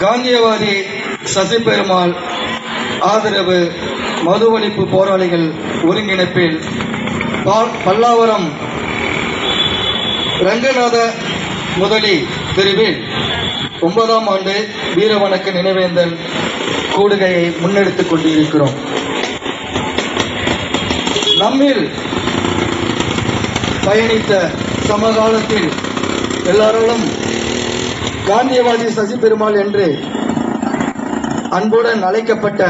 காந்தியவாதி சசி பெருமாள் ஆதரவு மது ஒழிப்பு போராளிகள் ஒருங்கிணைப்பில் பல்லாவரம் ரங்கநாத முதலி பிரிவில் ஒன்பதாம் ஆண்டு வீரவணக்க நினைவேந்தல் கூடுகையை முன்னெடுத்துக் கொண்டிருக்கிறோம். நம்மில் பயணித்த சமகாலத்தில் எல்லாராலும் காந்தியவாதி சசி பெருமாள் என்று அன்புடன் அழைக்கப்பட்ட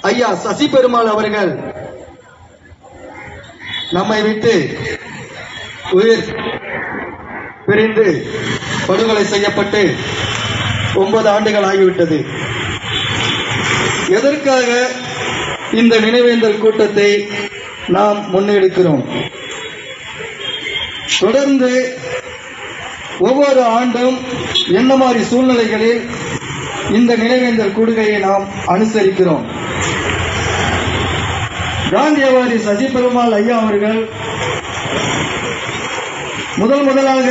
ஐயா சசி பெருமாள் அவர்கள் நம்மை விட்டு உயிர் பிரிந்து படுகொலை செய்யப்பட்டு ஒன்பது ஆண்டுகள் ஆகிவிட்டது. எதற்காக இந்த நினைவேந்தல் கூட்டத்தை நாம் முன்னெடுக்கிறோம்? தொடர்ந்து ஒவ்வொரு ஆண்டும் என்ன மாதிரி சூழ்நிலைகளில் இந்த நினைவேந்தல் கூடுகையை நாம் அனுசரிக்கிறோம். காந்தியவாதி சசி பெருமாள் ஐயா அவர்கள் முதல் முதலாக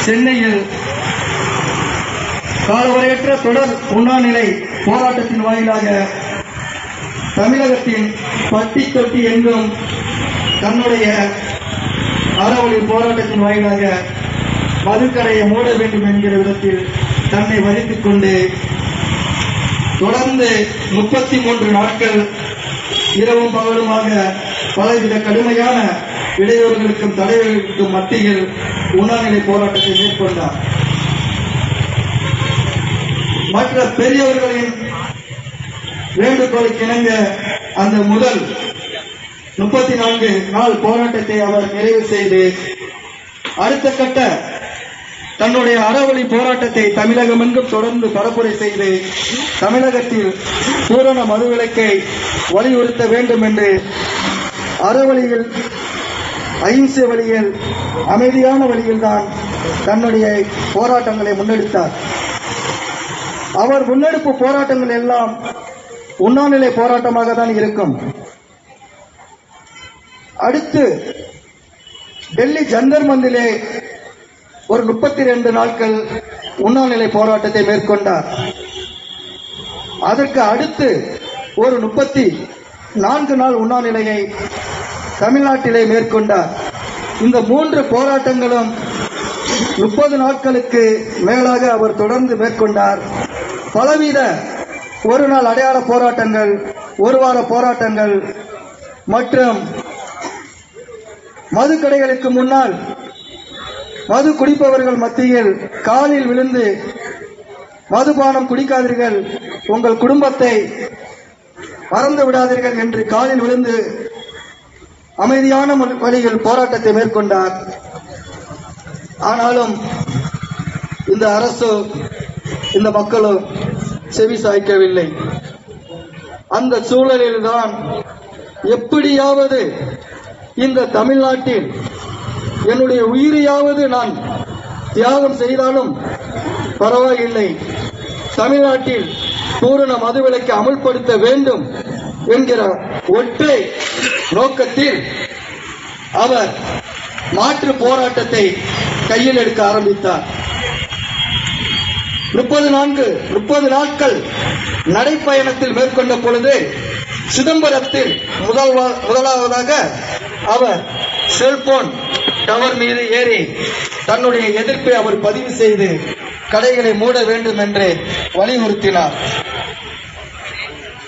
சென்னையில் காலவரையற்ற தொடர் உண்ணாநிலை போராட்டத்தின் வாயிலாக தமிழகத்தின் பட்டி தொட்டி எங்கும் தன்னுடைய அறவழி போராட்டத்தின் வாயிலாக மதுக்கடையை மூட வேண்டும் என்கிற விதத்தில் தன்னை வலித்துக் கொண்டு தொடர்ந்து முப்பத்தி மூன்று நாட்கள் இரவும் பகலுமாக பலவித கடுமையான இடையூறுகளுக்கும் தலைவர்களுக்கும் மத்தியில் உண்ணாநிலை போராட்டத்தை மேற்கொண்டார். மற்ற பெரியவர்களின் வேண்டுகோளுக்கு இணங்க அந்த முதல் முப்பத்தி நான்கு நாள் போராட்டத்தை அவர் நிறைவு செய்து அடுத்த கட்ட தன்னுடைய அறவழி போராட்டத்தை தமிழகம் எங்கும் தொடர்ந்து பரப்புரை செய்து தமிழகத்தில் பூரண மதுவிலக்கை வலியுறுத்த வேண்டும் என்று அறவழியில் அகிம்சை வழியில் அமைதியான வழியில் தான் தன்னுடைய போராட்டங்களை முன்னெடுத்தார். அவர் முன்னெடுப்பு போராட்டங்கள் எல்லாம் உண்ணாநிலை போராட்டமாக தான் இருக்கும். அடுத்து டெல்லி ஜந்தர் மந்திலே ஒரு முப்பத்தி ரெண்டு நாட்கள் உண்ணாநிலை போராட்டத்தை மேற்கொண்டார். அதற்கு அடுத்து ஒரு முப்பத்தி நான்கு நாள் உண்ணாநிலையை தமிழ்நாட்டிலே மேற்கொண்டார். இந்த மூன்று போராட்டங்களும் முப்பது நாட்களுக்கு மேலாக அவர் தொடர்ந்து மேற்கொண்டார். பலவித ஒரு நாள் அடையாள போராட்டங்கள் ஒரு வார போராட்டங்கள் மற்றும் மது கடைகளுக்கு முன்னால் மது குடிப்பவர்கள் மத்தியில் காலில் விழுந்து மதுபானம் குடிக்காதீர்கள். உங்கள் குடும்பத்தை மறந்து விடாதீர்கள் என்று காலில் விழுந்து அமைதியான வழியில் போராட்டத்தை மேற்கொண்டார். ஆனாலும் இந்த அரசு இந்த மக்களும் செவி சாய்க்கவில்லை. அந்த சூழலில்தான் எப்படியாவது இந்த தமிழ்நாட்டில் என்னுடைய உயிரையாவது நான் தியாகம் செய்தாலும் பரவாயில்லை. தமிழ்நாட்டில் பூரண மதுவிலக்கை அமல்படுத்த வேண்டும் என்கிற ஒற்றை நோக்கத்தில் அவர் மாற்று போராட்டத்தை கையில் எடுக்க ஆரம்பித்தார். முப்பது நான்கு முப்பது நாட்கள் நடைப்பயணத்தில் மேற்கொண்ட பொழுது சிதம்பரத்தில் முதல் முதலாவதாக அவர் செல்போன் டவர் மீது ஏறி தன்னுடைய எதிர்ப்பை அவர் பதிவு செய்து கடைகளை மூட வேண்டும் என்று வலியுறுத்தினார்.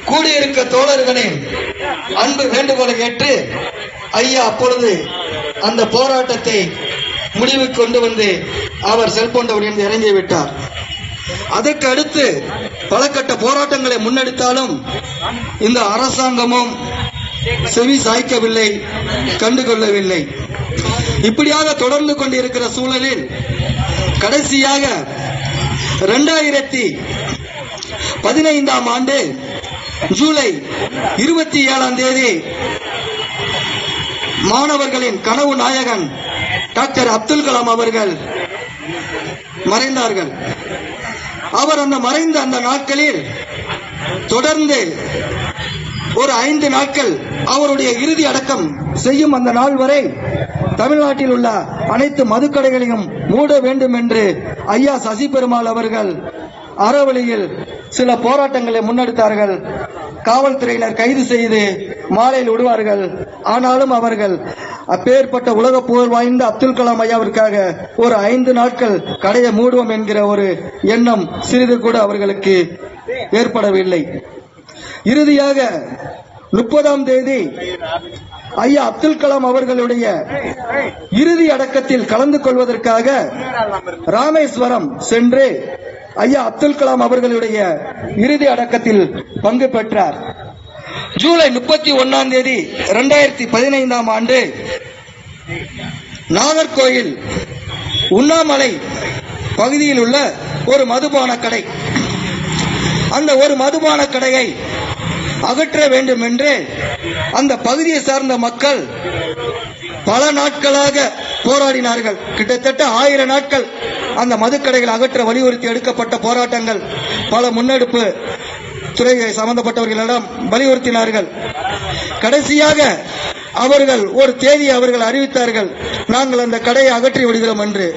கூடியிருக்க தோழர்களின் அன்பு வேண்டுகோளை ஏற்று ஐயா அப்பொழுது அந்த போராட்டத்தை முடிவுக்கு கொண்டு வந்து அவர் செல்போன் டவரிலிருந்து இறங்கிவிட்டார் அதற்கு அடுத்து பல கட்ட போராட்டங்களை முன்னெடுத்தாலும் இந்த அரசாங்கமும் செவி சாய்க்கவில்லை கண்டுகொள்ளவில்லை இப்படியாக தொடர்ந்து கொண்டிருக்கிற சூழலில் கடைசியாக இரண்டாயிரத்தி பதினைந்தாம் ஆண்டு ஜூலை இருபத்தி ஏழாம் தேதி மாணவர்களின் கனவு நாயகன் டாக்டர் அப்துல் கலாம் அவர்கள் மறைந்தார்கள். அவர் அந்த மறைந்த அந்த நாட்களில் தொடர்ந்து ஒரு ஐந்து நாட்கள் அவருடைய இறுதி அடக்கம் செய்யும் அந்த நாள் வரை தமிழ்நாட்டில் உள்ள அனைத்து மதுக்கடைகளையும் மூட வேண்டும் என்று ஐயா சசி பெருமாள் அவர்கள் அறவழியில் சில போராட்டங்களை முன்னெடுத்தார்கள். காவல்துறையினர் கைது செய்து மாலையில் விடுவார்கள். ஆனாலும் அவர்கள் அப்பேற்பட்ட உலக புகழ் வாய்ந்த அப்துல் கலாம் ஐயாவிற்காக ஒரு ஐந்து நாட்கள் கடையை மூடுவோம் என்கிற ஒரு எண்ணம் சிறிது கூட அவர்களுக்கு ஏற்படவில்லை. இறுதியாக முப்பதாம் தேதி ஐயா அப்துல் கலாம் அவர்களுடைய இறுதி அடக்கத்தில் கலந்து கொள்வதற்காக ராமேஸ்வரம் சென்று ஐயா அப்துல் கலாம் அவர்களுடைய இறுதி அடக்கத்தில் பங்கு பெற்றார். ஜூலை முப்பத்தி ஒன்னாம் தேதி இரண்டாயிரத்தி பதினைந்தாம் ஆண்டு நாகர்கோயில் உண்ணாமலை பகுதியில் உள்ள ஒரு மதுபான கடை. அந்த ஒரு மதுபான கடையை அகற்ற வேண்டும் என்று அந்த பகுதியை சார்ந்த மக்கள் பல நாட்களாக போராடினார்கள். கிட்டத்தட்ட ஆயிரம் நாட்கள் அந்த மதுக்கடைகள் அகற்ற வலியுறுத்தி எடுக்கப்பட்ட போராட்டங்கள் பல முன்னெடுப்பு துறை சம்பந்தப்பட்டவர்களிடம் வலியுறுத்தினார்கள். கடைசியாக அவர்கள் ஒரு தேதியை அவர்கள் அறிவித்தார்கள். நாங்கள் அந்த கடையை அகற்றி விடுகிறோம் என்று.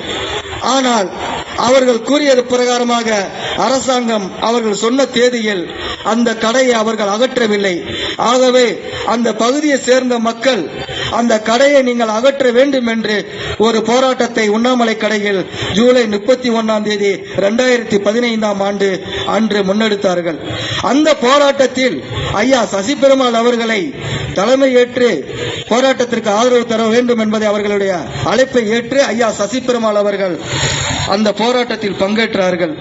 ஆனால் அவர்கள் கூறியது பிரகாரமாக அரசாங்கம் அவர்கள் சொன்ன தேதியில் அந்த கடையை அவர்கள் அகற்றவில்லை. ஆகவே அந்த பகுதியை சேர்ந்த மக்கள் அந்த கடையை நீங்கள் அகற்ற வேண்டும் என்று ஒரு போராட்டத்தை உண்ணாமலை கடையில் ஜூலை முப்பத்தி ஒன்னாம் தேதி இரண்டாயிரத்தி பதினைந்தாம் ஆண்டு அன்று முன்னெடுத்தார்கள். அந்த போராட்டத்தில் ஐயா சசி பெருமாள் அவர்களை தலைமை ஏற்று போராட்டத்திற்கு ஆதரவு தர வேண்டும் என்பதை அவர்களுடைய அழைப்பை ஏற்று ஐயா சசி பெருமாள் அவர்கள் அந்த போராட்டத்தில் பங்கேற்றார்கள்.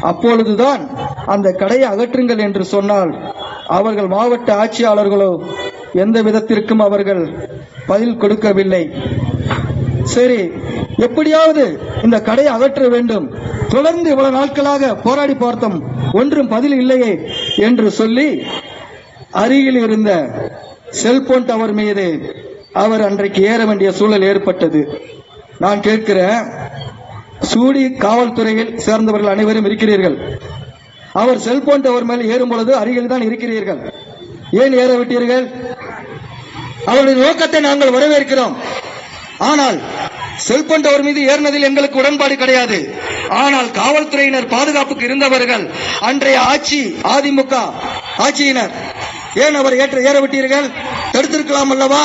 அப்பொழுதுதான் அந்த கடையை அகற்றுங்கள் என்று சொன்னால் அவர்கள் மாவட்ட ஆட்சியாளர்களோ எந்த விதத்திற்கும் அவர்கள் பதில் கொடுக்கவில்லை. சரி எப்படியாவது இந்த கடையை அகற்ற வேண்டும். தொடர்ந்து இவ்வளவு நாட்களாக போராடி பார்த்தோம். ஒன்றும் பதில் இல்லையே என்று சொல்லி அருகில் இருந்த செல்போன் டவர் மீது அவர் அன்றைக்கு ஏற வேண்டிய சூழல் ஏற்பட்டது. நான் கேட்கிறேன் சூடி காவல்துறையில் சேர்ந்தவர்கள் அனைவரும் இருக்கிறீர்கள். அவர் செல்போன் டவர் மேல் ஏறும் பொழுது அருகில் தான் இருக்கிறீர்கள். ஏன் ஏற விட்டீர்கள்? அவருடைய நோக்கத்தை நாங்கள் வரவேற்கிறோம். ஆனால் செல்போன் டவர் மீது ஏறினதில் எங்களுக்கு உடன்பாடு கிடையாது. ஆனால் காவல்துறையினர் பாதுகாப்புக்கு இருந்தவர்கள் அன்றைய ஆட்சி அதிமுக ஆட்சியினர். ஏன் அவர் ஏற்ற ஏற விட்டீர்கள்? தடுத்திருக்கலாம் அல்லவா?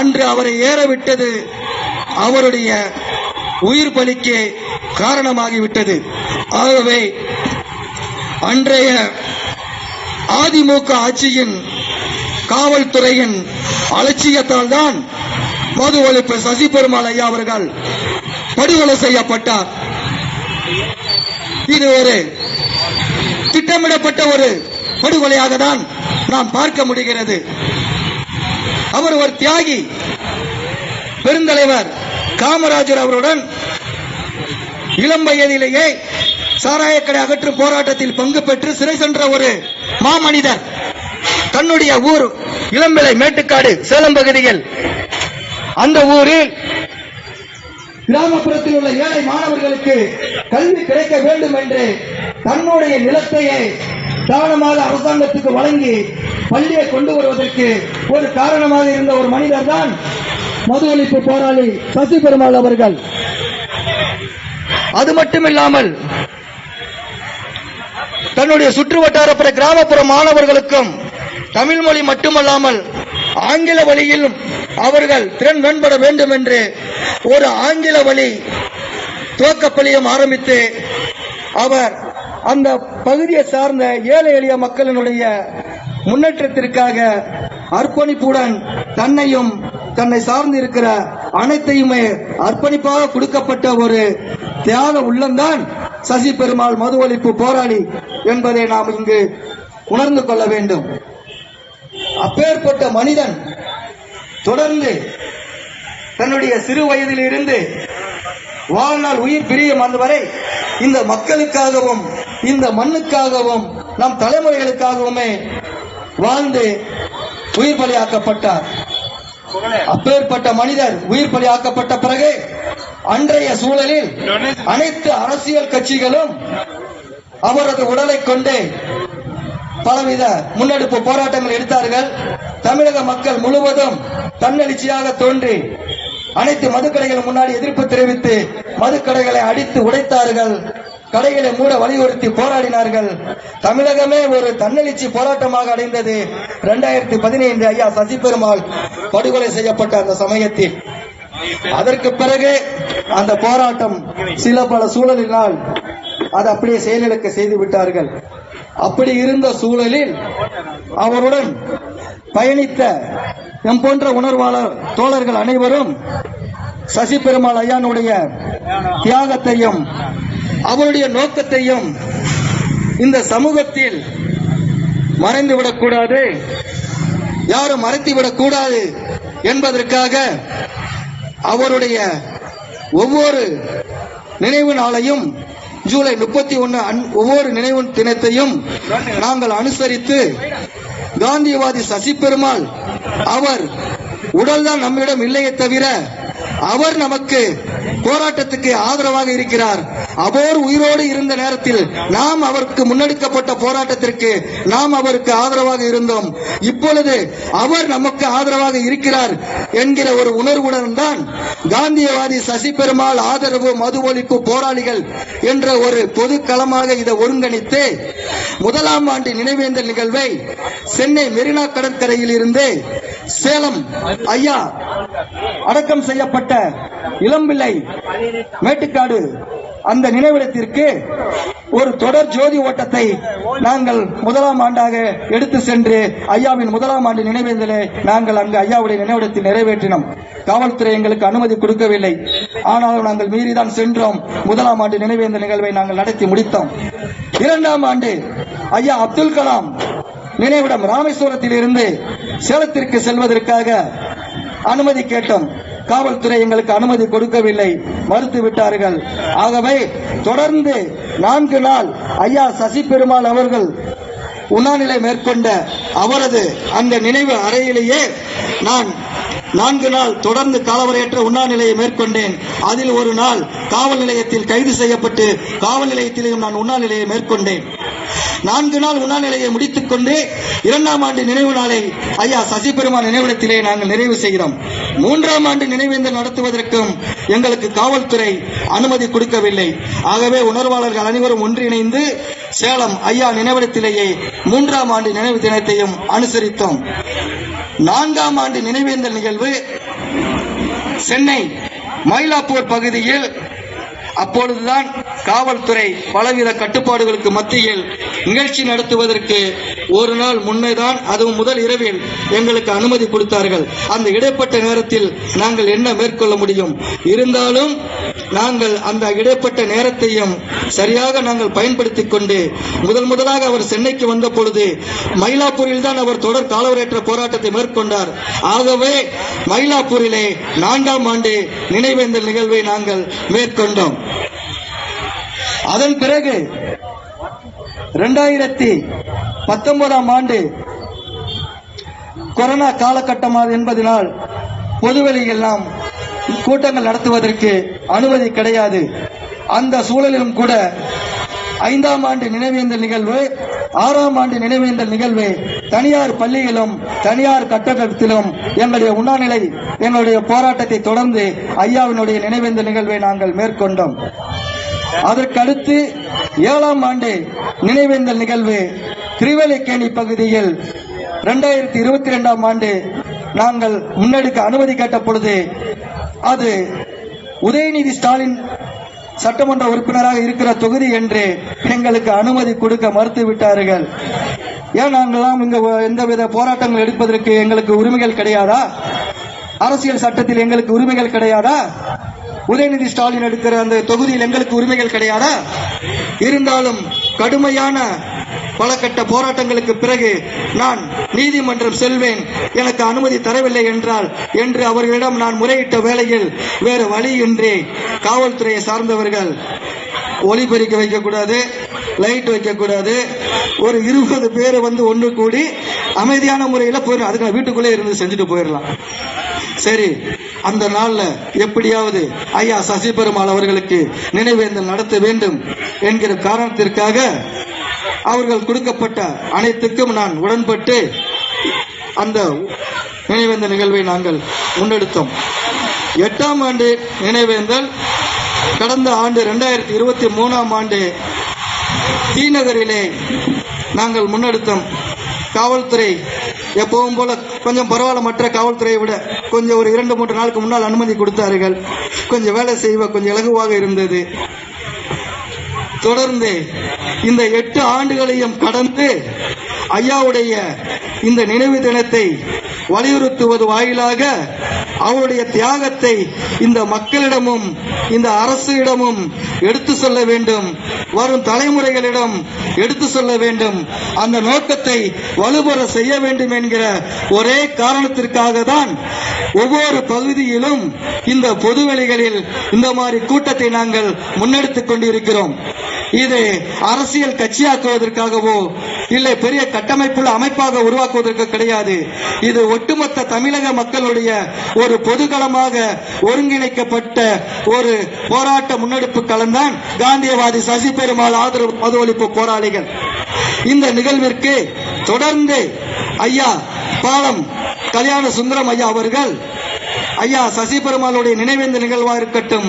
அன்று அவரை ஏற விட்டது அவருடைய உயிர் பலிக்கு காரணமாகிவிட்டது. ஆகவே அன்றைய அதிமுக ஆட்சியின் காவல்துறையின் அலட்சியத்தால் தான் மது ஒழிப்பு சசி பெருமாள் ஐயா அவர்கள் படுகொலை செய்யப்பட்டார். இது ஒரு திட்டமிடப்பட்ட ஒரு படுகொலையாக தான் நாம் பார்க்க முடிகிறது. அவர் ஒரு தியாகி பெருந்தலைவர். காமராஜர் அவருடன் இளம் வயதிலேயே சாராயக்கடை அகற்று போராட்டத்தில் பங்கு பெற்று சிறை சென்ற ஒரு மாமனிதர். தன்னுடைய ஊர் இளம்பிளை மேட்டுக்காடு சேலம் பகுதியில். அந்த ஊரில் கிராமப்புறத்தில் உள்ள ஏழை மாணவர்களுக்கு கல்வி கிடைக்க வேண்டும் என்று தன்னுடைய நிலத்தையே தானமாக அரசாங்கத்துக்கு வழங்கி பள்ளியை கொண்டு வருவதற்கு ஒரு காரணமாக இருந்த ஒரு மனிதர் தான் மது ஒழிப்பு போராளி சசி பெருமாள் அவர்கள். அது மட்டுமில்லாமல் தன்னுடைய சுற்று வட்டாரப்புற கிராமப்புற மாணவர்களுக்கும் தமிழ் மொழி மட்டுமல்லாமல் ஆங்கில வழியிலும் அவர்கள் திறன் மேம்பட வேண்டும் என்று ஒரு ஆங்கில வழி துவக்கப்பள்ளியும் ஆரம்பித்து அவர் அந்த பகுதியை சார்ந்த ஏழை எளிய மக்களினுடைய முன்னேற்றத்திற்காக அர்ப்பணிப்புடன் தன்னையும் தன்னை சார்ந்து இருக்கிற அனைத்தையுமே அர்ப்பணிப்பாக கொடுக்கப்பட்ட ஒரு தியாக உள்ளம்தான் சசி பெருமாள் மது ஒழிப்பு போராளி என்பதை நாம் இங்கு உணர்ந்து கொள்ள வேண்டும். அப்பேற்பட்ட மனிதன் தொடர்ந்து தன்னுடைய சிறு வயதில் இருந்து வாழ்நாள் உயிர் பிரியும் அந்த வரை இந்த மக்களுக்காகவும் இந்த மண்ணுக்காகவும் நம் தலைமுறைகளுக்காகவுமே வாழ்ந்து உயிர் பலியாக்கப்பட்டார். அப்பேற்பட்ட மனிதர் உயிர் பலியாக்கப்பட்ட பிறகு அன்றைய சூழலில் அனைத்து அரசியல் கட்சிகளும் அவரது உடலை கொண்டு பலவித முன்னெடுப்பு போராட்டங்கள் எடுத்தார்கள். தமிழக மக்கள் முழுவதும் தன்னெழுச்சியாக தோன்றி அனைத்து மதுக்கடைகள் முன்னாடி எதிர்ப்பு தெரிவித்து மதுக்கடைகளை அடித்து உடைத்தார்கள். கடைகளை மூட வலியுறுத்தி போராடினார்கள். தமிழகமே ஒரு தன்னெழுச்சி போராட்டமாக அடைந்தது. இரண்டாயிரத்தி பதினைந்து ஐயா சசி பெருமாள் படுகொலை செய்யப்பட்ட அந்த சமயத்தில். அதற்கு பிறகு அந்த போராட்டம் சில பல சூழலினால் அதை அப்படியே செயலிழக்க செய்து விட்டார்கள். அப்படி இருந்த சூழலில் அவருடன் பயணித்த எம் போன்ற உணர்வாளர் தோழர்கள் அனைவரும் சசி பெருமாள் ஐயானுடைய தியாகத்தையும் அவருடைய நோக்கத்தையும் இந்த சமூகத்தில் மறைந்துவிடக் கூடாது யாரும் மறைத்துவிடக் கூடாது என்பதற்காக அவருடைய ஒவ்வொரு நினைவு நாளையும் ஜூலை முப்பத்தி ஒன்னு ஒவ்வொரு நினைவு தினத்தையும் நாங்கள் அனுசரித்து காந்தியவாதி சசி பெருமாள் அவர் உடல்தான் நம்மிடம் இல்லையே தவிர அவர் நமக்கு போராட்டத்துக்கு ஆதரவாக இருக்கிறார். அவர் உயிரோடு இருந்த நேரத்தில் நாம் அவருக்கு முன்னெடுக்கப்பட்ட போராட்டத்திற்கு நாம் அவருக்கு ஆதரவாக இருந்தோம். இப்பொழுது அவர் நமக்கு ஆதரவாக இருக்கிறார் என்கிற ஒரு உணர்வுடன் தான் காந்தியவாதி சசி பெருமாள் ஆதரவு மது ஒழிப்பு போராளிகள் என்ற ஒரு பொது களமாக இதை ஒருங்கிணைத்து முதலாம் ஆண்டு நினைவேந்தல் நிகழ்வை சென்னை மெரினா கடற்கரையில் இருந்து சேலம் ஐயா அடக்கம் செய்யப்பட்ட இளம்பிள்ளை மேட்டுக்காடு அந்த நினைவிடத்திற்கு ஒரு தொடர் ஜோதி ஓட்டத்தை நாங்கள் முதலாம் ஆண்டாக எடுத்து சென்று ஐயாவின் முதலாம் ஆண்டு நினைவேந்தலை நாங்கள் அங்கு ஐயாவுடைய நினைவிடத்தில் நிறைவேற்றினோம். காவல்துறை எங்களுக்கு அனுமதி கொடுக்கவில்லை. ஆனாலும் நாங்கள் மீறிதான் சென்றோம். முதலாம் ஆண்டு நினைவேந்தல் நிகழ்வை நாங்கள் நடத்தி முடித்தோம். இரண்டாம் ஆண்டு ஐயா அப்துல் கலாம் நினைவிடம் ராமேஸ்வரத்தில் இருந்து சேலத்திற்கு செல்வதற்காக அனுமதி கேட்டோம். காவல்துறை எங்களுக்கு அனுமதி கொடுக்கவில்லை. மறுத்து விட்டார்கள் ஆகவே தொடர்ந்து நான்கு நாள் ஐயா சசி பெருமாள் அவர்கள் உண்ணாநிலை மேற்கொண்ட அவரது அந்த நினைவு அறையிலேயே நான் நான்கு நாள் தொடர்ந்து காலவரையற்ற உண்ணாநிலையை மேற்கொண்டேன். அதில் ஒரு நாள் காவல் நிலையத்தில் கைது செய்யப்பட்டு காவல் நிலையத்திலேயும் நான் உண்ணாநிலையை மேற்கொண்டேன். நான்கு நாள் உண்ணாநிலையை முடித்துக் கொண்டு இரண்டாம் ஆண்டு நினைவு நாளை ஐயா சசி பெருமான் நினைவிடத்திலே நாங்கள் நிறைவு செய்கிறோம். மூன்றாம் ஆண்டு நினைவேந்தல் நடத்துவதற்கும் எங்களுக்கு காவல்துறை அனுமதி கொடுக்கவில்லை. ஆகவே உணர்வாளர்கள் அனைவரும் ஒன்றிணைந்து சேலம் ஐயா நினைவிடத்திலேயே மூன்றாம் ஆண்டு நினைவு தினத்தையும் அனுசரித்தோம். நான்காம் ஆண்டு நினைவேந்தல் நிகழ்வு சென்னை மயிலாப்பூர் பகுதியில் அப்பொழுதுதான் காவல்துறை பலவித கட்டுப்பாடுகளுக்கு மத்தியில் நிகழ்ச்சி நடத்துவதற்கு ஒரு நாள் முன்னேதான் அதுவும் முதல் இரவில் எங்களுக்கு அனுமதி கொடுத்தார்கள். அந்த இடைப்பட்ட நேரத்தில் நாங்கள் என்ன மேற்கொள்ள முடியும்? இருந்தாலும் நாங்கள் அந்த இடைப்பட்ட நேரத்தையும் சரியாக நாங்கள் பயன்படுத்திக் கொண்டு முதல் முதலாக அவர் சென்னைக்கு வந்த பொழுது மயிலாப்பூரில் தான் அவர் தொடர் காலவரையற்ற போராட்டத்தை மேற்கொண்டார். ஆகவே மயிலாப்பூரிலே நான்காம் ஆண்டு நினைவேந்தல் நிகழ்வை நாங்கள் மேற்கொண்டோம். அதன் பிறகு ரெண்டாயிரத்தி பத்தொன்பதாம் ஆண்டு கொரோனா காலகட்டமாக என்பதனால் பொதுவெளியெல்லாம் கூட்டங்கள் நடத்துவதற்கு அனுமதி கிடையாது. அந்த சூழலிலும் கூட ஐந்தாம் ஆண்டு நினைவேந்தல் நிகழ்வு ஆறாம் ஆண்டு நினைவேந்தல் நிகழ்வு தனியார் பள்ளியிலும் தனியார் கட்டடத்திலும் எங்களுடைய உண்ணாநிலை எங்களுடைய போராட்டத்தை தொடர்ந்து ஐயாவினுடைய நினைவேந்தல் நிகழ்வை நாங்கள் மேற்கொண்டோம். அதற்கடுத்து ஏழாம் ஆண்டு நினைவேந்தல் நிகழ்வு திருவல்லிக்கேணி பகுதியில் இரண்டாயிரத்தி இருபத்தி இரண்டாம் ஆண்டு நாங்கள் முன்னெடுக்க அனுமதி கேட்ட பொழுது அது உதயநிதி ஸ்டாலின் சட்டமன்ற உறுப்பினராக இருக்கிற தொகுதி என்று எங்களுக்கு அனுமதி கொடுக்க மறுத்து விட்டார்கள். ஏன் நாங்களாம் இங்க எந்தவித போராட்டங்கள் எடுப்பதற்கு எங்களுக்கு உரிமைகள் கிடையாதா? அரசியல் சட்டத்தில் எங்களுக்கு உரிமைகள் கிடையாதா? உதயநிதி ஸ்டாலின் எடுக்கிற அந்த தொகுதியில் எங்களுக்கு உரிமைகள் கிடையாதா? இருந்தாலும் கடுமையான பல கட்ட போராட்டங்களுக்கு பிறகு நான் நீதிமன்றம் செல்வேன். எனக்கு அனுமதி தரவில்லை என்றால் என்று அவர்களிடம் நான் முறையிட்ட வேளையில் வேறு வழியின்றி காவல்துறையை சார்ந்தவர்கள் ஒளிபெருக்க வைக்கக்கூடாது லைட் வைக்கக்கூடாது. ஒரு இருபது பேர் வந்து ஒன்று கூடி அமைதியான முறையில் போயிடும் அதுக்கு நான் வீட்டுக்குள்ளே இருந்து செஞ்சுட்டு போயிடலாம். சரி. அந்த நாள்ல எப்படியாவது ஐயா சசி பெருமாள் அவர்களுக்கு நினைவேந்தல் நடத்த வேண்டும் என்கிற காரணத்திற்காக அவர்கள் கொடுக்கப்பட்ட அனைத்துக்கும் நான் உடன்பட்டு அந்த நினைவேந்த நிகழ்வை நாங்கள் முன்னெடுத்தோம். எட்டாம் ஆண்டு நினைவேந்தல் கடந்த ஆண்டு ரெண்டாயிரத்தி இருபத்தி மூணாம் ஆண்டு தீநகரிலே நாங்கள் முன்னெடுத்தோம். காவல்துறை எப்பவும் போல கொஞ்சம் பரவாயில்ல மற்ற காவல்துறையை விட கொஞ்சம் ஒரு இரண்டு மூன்று நாளுக்கு முன்னால் அனுமதி கொடுத்தார்கள். கொஞ்சம் வேலை செய்வ கொஞ்சம் இலகுவாக இருந்தது. தொடர்ந்து இந்த எட்டு ஆண்டுகளையும் கடந்து ஐயாவுடைய இந்த நினைவு தினத்தை வலியுறுத்துவது வாயிலாக அவருடைய தியாகத்தை இந்த மக்களிடமும் இந்த அரசிடமும் எடுத்து சொல்ல வேண்டும். வரும் தலைமுறைகளிடம் எடுத்து சொல்ல வேண்டும். அந்த நோக்கத்தை வலுபெற செய்ய வேண்டும் என்கிற ஒரே காரணத்திற்காக தான் ஒவ்வொரு பகுதியிலும் இந்த பொதுவெளிகளில் இந்த மாதிரி கூட்டத்தை நாங்கள் முன்னெடுத்துக் கொண்டிருக்கிறோம். இது அரசியல் கட்சியாக்குவதற்காகவோ இல்லை பெரிய கட்டமைப்புள்ள அமைப்பாக உருவாக்குவதற்கு கிடையாது. இது ஒட்டுமொத்த தமிழக மக்களுடைய ஒரு பொதுகளமாக ஒருங்கிணைக்கப்பட்ட ஒரு போராட்ட முன்னெடுப்பு களம்தான் காந்தியவாதி சசி பெருமாள் ஆதரவு மது ஒழிப்பு போராளிகள். இந்த நிகழ்விற்கு தொடர்ந்து ஐயா பாலம் கல்யாண சுந்தரம் ஐயா அவர்கள் ஐயா சசி பெருமாளுடைய நினைவேந்த நிகழ்வாக இருக்கட்டும்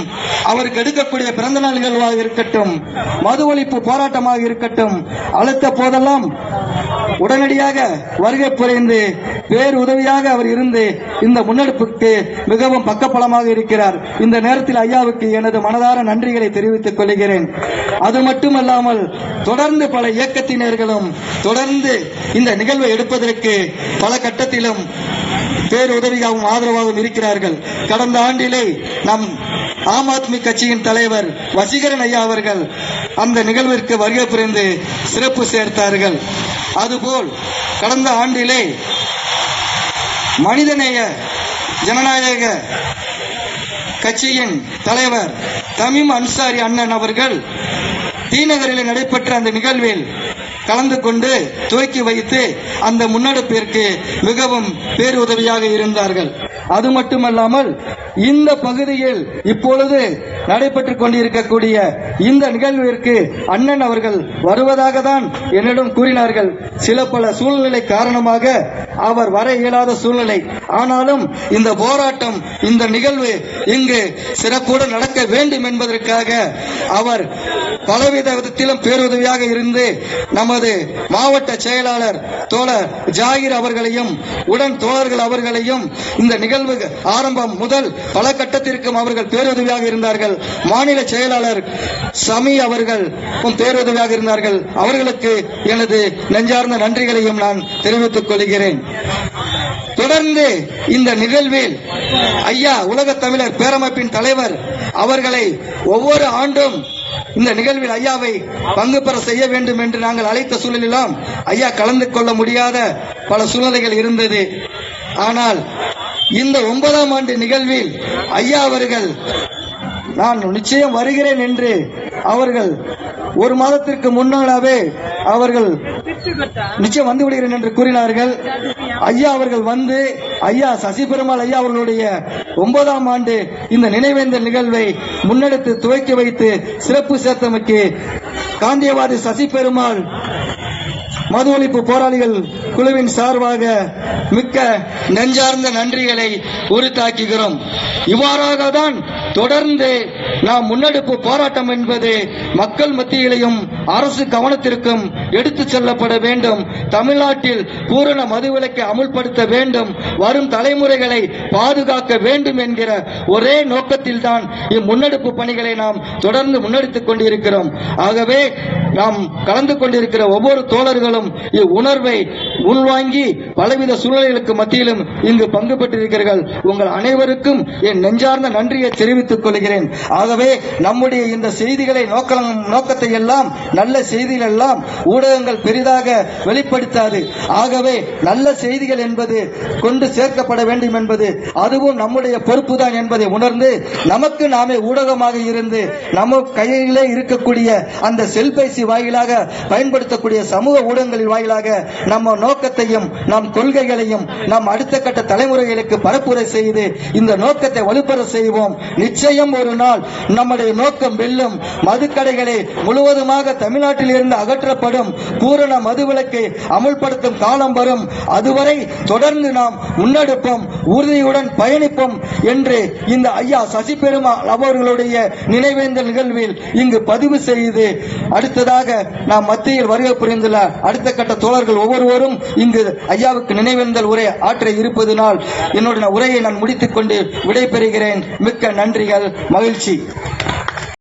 அவருக்கு எடுக்கக்கூடிய பிறந்தநாள் நிகழ்வாக இருக்கட்டும் மது ஒழிப்பு போராட்டமாக இருக்கட்டும் அழுத்த போதெல்லாம் உடனடியாக வருகை புரிந்து பேர் உதவியாக அவர் இருந்து இந்த முன்னெடுப்புக்கு மிகவும் பக்கபலமாக இருக்கிறார். இந்த நேரத்தில் ஐயாவுக்கு எனது மனதார நன்றிகளை தெரிவித்துக் கொள்கிறேன். அது மட்டுமல்லாமல் தொடர்ந்து பல இயக்கத்தினர்களும் தொடர்ந்து இந்த நிகழ்வை எடுப்பதற்கு பல கட்டத்திலும் பேருதவியாகவும் ஆதரவாகவும் இருக்கிறார்கள். கடந்த ஆண்டிலே நம் ஆம் ஆத்மி கட்சியின் தலைவர் வசீகரன் ஐயா அவர்கள் அந்த நிகழ்விற்கு வருகை புரிந்து சிறப்பு சேர்த்தார்கள். அதுபோல் கடந்த ஆண்டிலே மனிதநேய ஜனநாயக கட்சியின் தலைவர் தமிம் அன்சாரி அண்ணன் அவர்கள் தீநகரில் நடைபெற்ற அந்த நிகழ்வில் கலந்து கொண்டு துவக்கி வைத்து அந்த முன்னெடுப்பிற்கு மிகவும் பேருதவியாக இருந்தார்கள். அது மட்டுமல்லாமல் இந்த பகுதியில் இப்பொழுது நடைபெற்றுக் கொண்டிருக்கக்கூடிய இந்த நிகழ்விற்கு அண்ணன் அவர்கள் வருவதாக தான் என்னிடம் கூறினார்கள். சில பல சூழ்நிலை காரணமாக அவர் வர இயலாத சூழ்நிலை. ஆனாலும் இந்த போராட்டம் இந்த நிகழ்வு இங்கு சிறப்புடன் நடக்க வேண்டும் என்பதற்காக அவர் பலவித விதத்திலும் பேருதவியாக இருந்து நமது மாவட்ட செயலாளர் தோழர் ஜாகிர் அவர்களையும் உடன் தோழர்கள் அவர்களையும் இந்த நிகழ்வு ஆரம்பம் முதல் பல கட்டத்திற்கும் அவர்கள் பேருதவியாக இருந்தார்கள். மாநில செயலாளர் சமி அவர்கள் பேருதவியாக இருந்தார்கள். அவர்களுக்கு எனது நெஞ்சார்ந்த நன்றிகளையும் நான் தெரிவித்துக் கொள்கிறேன். தொடர்ந்து இந்த நிகழ்வில் ஐயா உலக தமிழர் பேரமைப்பின் தலைவர் அவர்களை ஒவ்வொரு ஆண்டும் இந்த நிகழ்வில் ஐயாவை பங்கு பெற செய்ய வேண்டும் என்று நாங்கள் அழைத்த சூழலிலும் ஐயா கலந்து கொள்ள முடியாத பல சூழ்நிலைகள் இருந்தது. ஆனால் இந்த ஒன்பதாம் ஆண்டு நிகழ்வில் ஐயா அவர்கள் நான் நிச்சயம் வருகிறேன் என்று அவர்கள் ஒரு மாதத்திற்கு முன்னாலாவே அவர்கள் நிச்சயம் வந்து விடுகிறேன் என்று கூறினார்கள். ஐயா அவர்கள் வந்து ஐயா சசி பெருமாள் ஐயா அவர்களுடைய ஒன்பதாம் ஆண்டு இந்த நினைவேந்தல் நிகழ்வை முன்னெடுத்து துவக்கி வைத்து சிறப்பு சேர்த்தமைக்கு காந்தியவாதி சசி பெருமாள் மது ஒழிப்பு போராளிகள் குழுவின் சார்பாக மிக்க நெஞ்சார்ந்த நன்றிகளை உரித்தாக்குகிறோம். இவ்வாறாக தான் தொடர்ந்து நாம் முன்னெடுப்பு போராட்டம் என்பது மக்கள் மத்தியிலையும் அரசு கவனத்திற்கும் எடுத்து செல்லப்பட வேண்டும். தமிழ்நாட்டில் பூரண மதுவிலக்கை அமுல்படுத்த வேண்டும். வரும் தலைமுறைகளை பாதுகாக்க வேண்டும் என்கிற ஒரே நோக்கத்தில் தான் இம்முன்னெடுப்பு பணிகளை நாம் தொடர்ந்து முன்னெடுத்துக் கொண்டிருக்கிறோம். ஆகவே நாம் கலந்து கொண்டிருக்கிற ஒவ்வொரு தோழர்களும் உணர்வை உள்வாங்கி பலவித சூழ்நிலைகளுக்கு மத்தியிலும் இங்கு பங்கு பெற்றிருக்கிறீர்கள். உங்கள் அனைவருக்கும் என் நெஞ்சார்ந்த நன்றியை தெரிவித்துக் கொள்கிறேன். ஆகவே நம்முடைய இந்த செய்திகளை நோக்கம் நோக்கத்தை எல்லாம் நல்ல செய்திகள் எல்லாம் ஊடகங்கள் பெரிதாக வெளிப்படுத்தாது. ஆகவே நல்ல செய்திகள் என்பது கொண்டு சேர்க்கப்பட வேண்டும் என்பது அதுவும் நம்முடைய பொறுப்பு தான் என்பதை உணர்ந்து நமக்கு நாமே ஊடகமாக இருந்து நம்ம கையிலே இருக்கக்கூடிய அந்த செல்பேசி வாயிலாக பயன்படுத்தக்கூடிய சமூக ஊடகங்களின் வாயிலாக நம்ம நோக்கத்தையும் நம் கொள்கைகளையும் நம் அடுத்த கட்ட தலைமுறைகளுக்கு பரப்புரை செய்து இந்த நோக்கத்தை வலுப்பெற செய்வோம். நிச்சயம் ஒரு நாள் நம்முடைய நோக்கம் வெல்லும். மதுக்கடைகளை முழுவதுமாக தமிழ்நாட்டில் இருந்து அகற்றப்படும். பூரண மதுவிலக்கை அமுல்படுத்தும் காலம் வரும். அதுவரை தொடர்ந்து நாம் முன்னெடுப்போம். உறுதியுடன் பயணிப்போம் என்று இந்த ஐயா சசி பெருமாள் அவர்களுடைய நினைவேந்த நிகழ்வில் இங்கு பதிவு செய்து அடுத்ததாக நாம் மத்தியில் வருகை புரிந்துள்ள அடுத்த கட்ட தோழர்கள் ஒவ்வொருவரும் இங்கு ஐயாவுக்கு நினைவேந்தல் உரை ஆற்ற இருப்பதனால் என்னுடைய உரையை நான் முடித்துக் கொண்டு விடைபெறுகிறேன். மிக்க நன்றிகள். மகிழ்ச்சி.